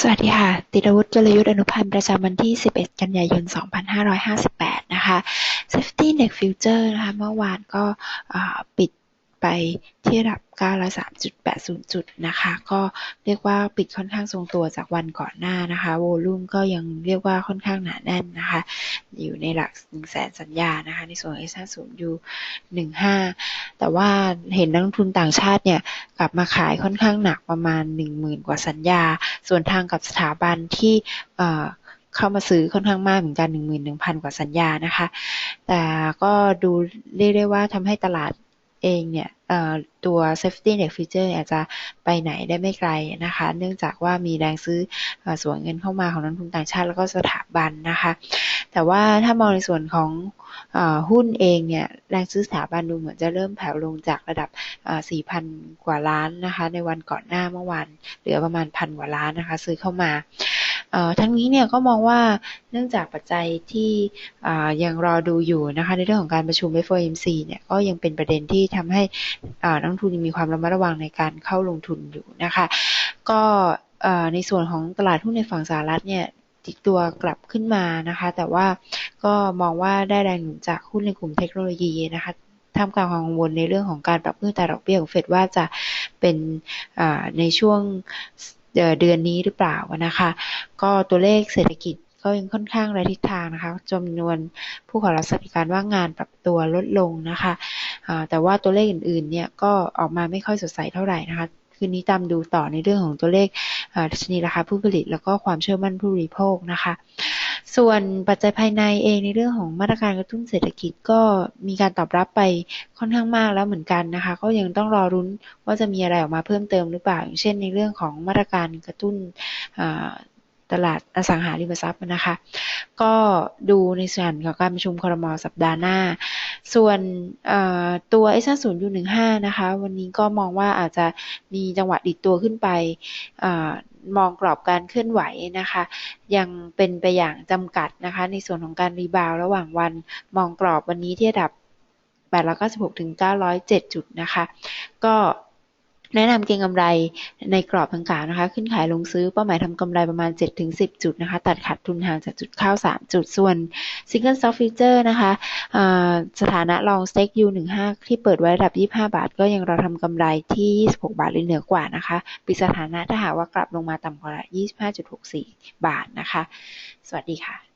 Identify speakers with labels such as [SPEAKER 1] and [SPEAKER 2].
[SPEAKER 1] สวัสดีค่ะ ติดาวุฒิกลยุทธ์อนุพันธ์ประจำวันที่ 11 กันยายน 2558 นะคะ Safety Net Future นะคะ เมื่อวานก็ปิดไป ที่ระดับ903.80 จุดนะคะ ก็เรียกว่าปิดค่อนข้างทรงตัวจากวันก่อนหน้านะคะ โวลุ่มก็ยังเรียกว่าค่อนข้างหนาแน่นนะคะ อยู่ในหลัก1แสนสัญญานะคะ ในส่วน S50 อยู่15แต่ว่าเห็นนักลงทุนต่างชาติเนี่ย กลับมาขายค่อนข้างหนักประมาณ 10,000 กว่าสัญญา ส่วนทางกับสถาบันที่เข้ามาซื้อค่อนข้างมากเหมือนกัน 11,000 กว่าสัญญานะคะ แต่ก็ดูเรียกได้ว่าทำให้ตลาด เองเนี่ยตัว safety net feature อาจจะไปไหนได้ไม่ไกลนะคะ เนื่องจากว่ามีแรงซื้อสวนเงินเข้ามาของนักทุนต่างชาติแล้วก็สถาบันนะคะ แต่ว่าถ้ามองในส่วนของอหุ้นเองเนี่ยแรงซื้อสถาบันดูเหมือนจะเริ่มแผ่วลงจากระดับ 4,000 กว่าล้านนะคะ ในวันก่อนหน้าเมื่อวานเหลือประมาณพันกว่าล้านนะคะ ซื้อเข้ามา ทั้งนี้เนี่ยก็มองว่าเนื่องจากปัจจัยที่ยังรอดูอยู่นะคะในเรื่องของการประชุม FOMC เนี่ยก็ยังเป็นประเด็นที่ทำให้นักทุนมีความระมัดระวังในการเข้าลงทุนอยู่นะคะ ก็ในส่วนของตลาดหุ้นในฝั่งสหรัฐเนี่ยติดตัวกลับขึ้นมานะคะ แต่ว่าก็มองว่าได้แรงหนุนจากหุ้นในกลุ่มเทคโนโลยีนะคะท่ามกลางความกังวลในเรื่องของการปรับเพิ่มตาดอกเบี้ยของเฟดว่าจะเป็นในช่วง เดือนนี้หรือเปล่านะคะ ก็ตัวเลขเศรษฐกิจก็ยังค่อนข้างไร้ทิศทางนะคะจำนวนผู้ขอรับสวัสดิการว่างงานปรับตัวลดลงนะคะแต่ว่าตัวเลขอื่นๆ เนี่ยก็ออกมาไม่ค่อยสดใสเท่าไหร่นะคะ คืนนี้ตามดูต่อในเรื่องของตัวเลขดัชนีราคาผู้ผลิต แล้วก็ความเชื่อมั่นผู้บริโภคนะคะ ส่วนปัจจัยภายในเองในเรื่องของมาตรการกระตุ้นเศรษฐกิจก็มีการตอบรับไปค่อนข้างมากแล้วเหมือนกันนะคะ ก็ยังต้องรอรุ้นว่าจะมีอะไรออกมาเพิ่มเติมหรือเปล่า อย่างเช่นในเรื่องของมาตรการกระตุ้นตลาดอสังหาริมทรัพย์นะคะ ก็ดูในส่วนของการประชุมครมสัปดาห์หน้า ส่วนตัว s 5 0 u 1 5นะคะ วันนี้ก็มองว่าอาจจะมีจังหวะดิดตัวขึ้นไป มองกรอบการเคลื่อนไหวนะคะ ยังเป็นไปอย่างจำกัดนะคะ ในส่วนของการรีบาวระหว่างวันมองกรอบวันนี้ที่ระดับ896ถึง907 จุดนะคะ ก็ แนะนำเก็งกำไรในกรอบดังกล่าวนะคะ ขึ้นขายลงซื้อเป้าหมายทำกำไรประมาณ 7-10 จุดนะคะ ตัดขาดทุนห่างจากจุดเข้า 3 จุดส่วน Single Stock Future นะคะสถานะ Long Stake U15 ที่เปิดไว้ระดับ 25 บาท ก็ยังรอทำกำไรที่ 26 บาทหรือเหนือกว่านะคะปิดสถานะถ้าหากว่ากลับลงมาต่ำกว่า 25.64 บาทนะคะ สวัสดีค่ะ